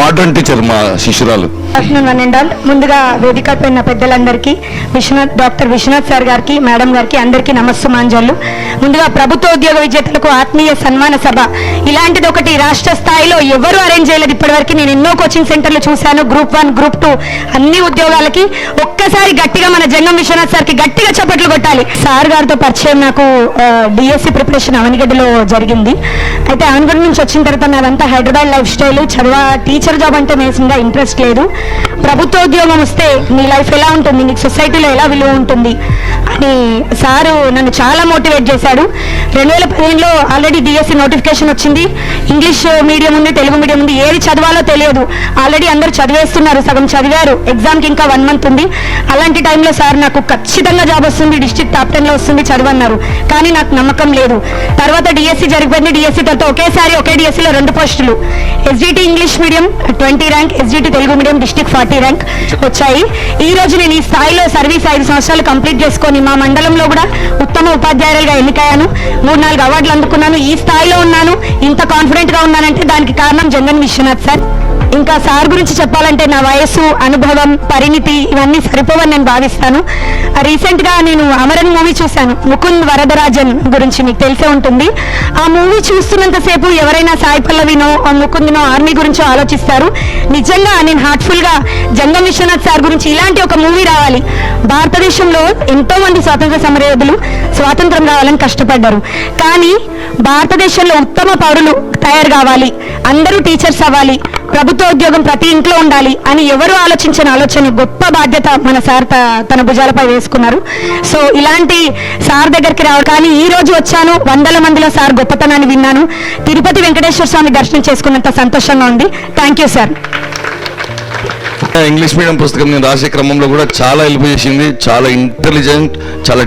Modern teacher మా శిష్యురాలు. One and all ముందుగా వేదిక పైన పెద్దలందరికీ విశ్వనాథ్ డాక్టర్ విశ్వనాథ్ సార్ గారికి మేడం గారికి అందరికీ నమస్సుమాంజలు. ముందుగా ప్రభుత్వ ఉద్యోగ విజేతలకు ఆత్మీయ సన్మాన సభ. ఇలాంటిది ఒకటి రాష్ట్ర స్థాయిలో ఎవరు అరేంజ్ చేయలేదు. ఇప్పటివరకు నేను ఎన్నో కోచింగ్ సెంటర్లు చూశాను. గ్రూప్ వన్ గ్రూప్ టూ అన్ని ఉద్యోగాలకి ఒక్కసారి గట్టిగా మన జంగం విశ్వనాథ్ సార్కి గట్టిగా చప్పట్లు కొట్టాలి. సార్ గారితో పరిచయం నాకు డిఎస్సి ప్రిపరేషన్ అవనిగడ్డలో జరిగింది. అయితే అవనిగడ్డ నుంచి వచ్చిన తర్వాత నాదంతా హైదరాబాద్ లైఫ్ స్టైల్ చదువు టీచర్ జాబ్ అంటే నేసింగా ఇంట్రెస్ట్ లేదు. ప్రభుత్వ ఉద్యోగం వస్తే నీ లైఫ్ ఎలా ఉంటుంది? నీకు సొసైటీలో ఎలా విలువ ఉంటుంది? అని సారు నన్ను చాలా మోటివేట్ చేశాడు. రెండు వేల పదిహేనులో ఆల్రెడీ డిఎస్సి నోటిఫికేషన్ వచ్చింది. ఇంగ్లీష్ మీడియం ఉంది తెలుగు మీడియం ఉంది ఏది చదవాలో తెలియదు. ఆల్రెడీ అందరూ చదివేస్తున్నారు సగం చదివారు. ఎగ్జామ్కి ఇంకా వన్ మంత్ ఉంది. అలాంటి టైంలో సార్ నాకు ఖచ్చితంగా జాబ్ వస్తుంది డిస్ట్రిక్ట్ టాప్ టెన్లో వస్తుంది చదవన్నారు. కానీ నాకు నమ్మకం లేదు. తర్వాత డిఎస్సి జరిగిపోయింది. డిఎస్సి తర్వాత ఒకేసారి ఒకే డిఎస్సిలో రెండు పోస్టులు. SGT English medium twenty rank SGT Telugu medium district forty rank వచ్చాయి. ఈ రోజు నేను ఈ స్థాయిలో సర్వీస్ ఐదు సంవత్సరాలు కంప్లీట్ చేసుకొని మా మండలంలో కూడా ఉత్తమ ఉపాధ్యాయులుగా ఎన్నికయ్యాను. మూడు నాలుగు అవార్డులు అందుకున్నాను. ఈ స్థాయిలో ఉన్నాను. ఇంత కాన్ఫిడెంట్గా ఉన్నానంటే దానికి కారణం జగన్ విశ్వనాథ్ సార్. ఇంకా సార్ గురించి చెప్పాలంటే నా వయసు అనుభవం పరిణితి ఇవన్నీ సరిపోవని నేను భావిస్తాను. రీసెంట్గా నేను అమరన్ మూవీ చూశాను. ముకుంద్ వరదరాజన్ గురించి మీకు తెలిసే ఉంటుంది. ఆ మూవీ చూస్తున్నంతసేపు ఎవరైనా సాయి పల్లవినో ఆ ముకుంద్నో ఆర్మీ గురించో ఆలోచిస్తారు. నిజంగా నేను హార్ట్ఫుల్గా జంగం విశ్వనాథ్ సార్ గురించి ఇలాంటి ఒక మూవీ రావాలి. భారతదేశంలో ఎంతో మంది స్వాతంత్ర సమరయోధులు స్వాతంత్రం రావాలని కష్టపడ్డారు. కానీ భారతదేశంలో ఉత్తమ పౌరులు తయారు కావాలి అందరూ టీచర్స్ అవ్వాలి ప్రభుత్వ ఉద్యోగం ప్రతి ఇంట్లో ఉండాలి అని ఎవరు ఆలోచించిన ఆలోచన గొప్ప బాధ్యత మన సార్ తన భుజాలపై వేసుకున్నారు. సో ఇలాంటి సార్ దగ్గరికి రావాలి కానీ ఈ రోజు వచ్చాను వందల మందిలో సార్ గొప్పతనాన్ని విన్నాను. తిరుపతి వెంకటేశ్వర స్వామి దర్శనం చేసుకున్నంత సంతోషంగా ఉంది. Thank you sir English medium పుస్తకం నేను రాసే క్రమంలో కూడా చాలా హెల్ప్ చేసింది చాలా ఇంటెలిజెంట్ చాలా